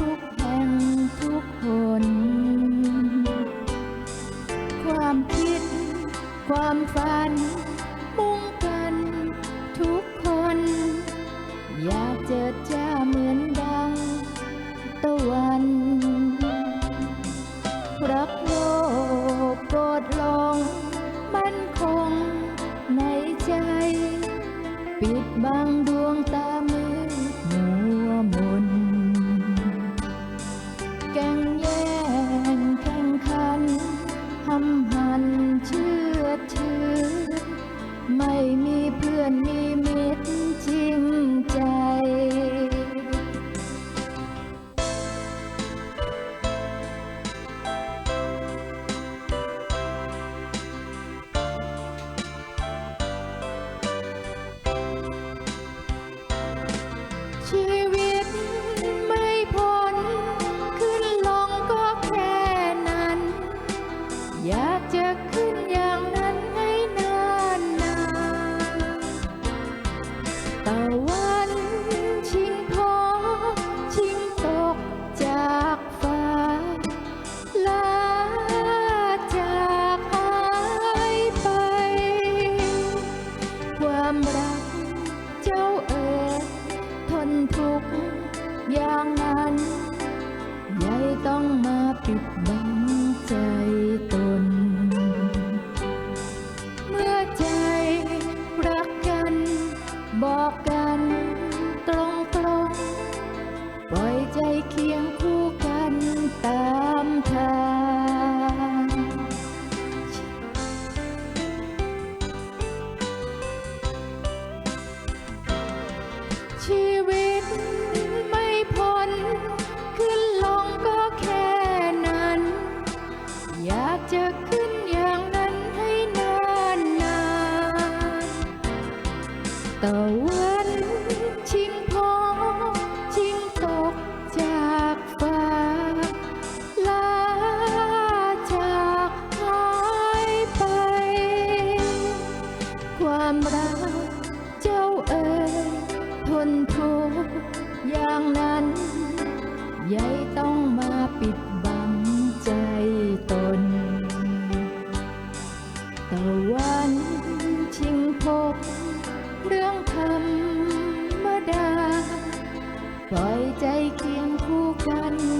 ทุกแห่งทุกคน ความคิด ความฝัน มุ่งกันทุกคน อยากเจอจ้าเหมือนดังตะวันรักโลกโกรธลง มั่นคงในใจ ปิดบังด มา ตะวันชิงพอชิงตกจากฟ้าลาจากหายไป ความรักเจ้าเอ๋ยทนทุกข์อย่างนั้นยายต้องมาปิดบังใจตน gần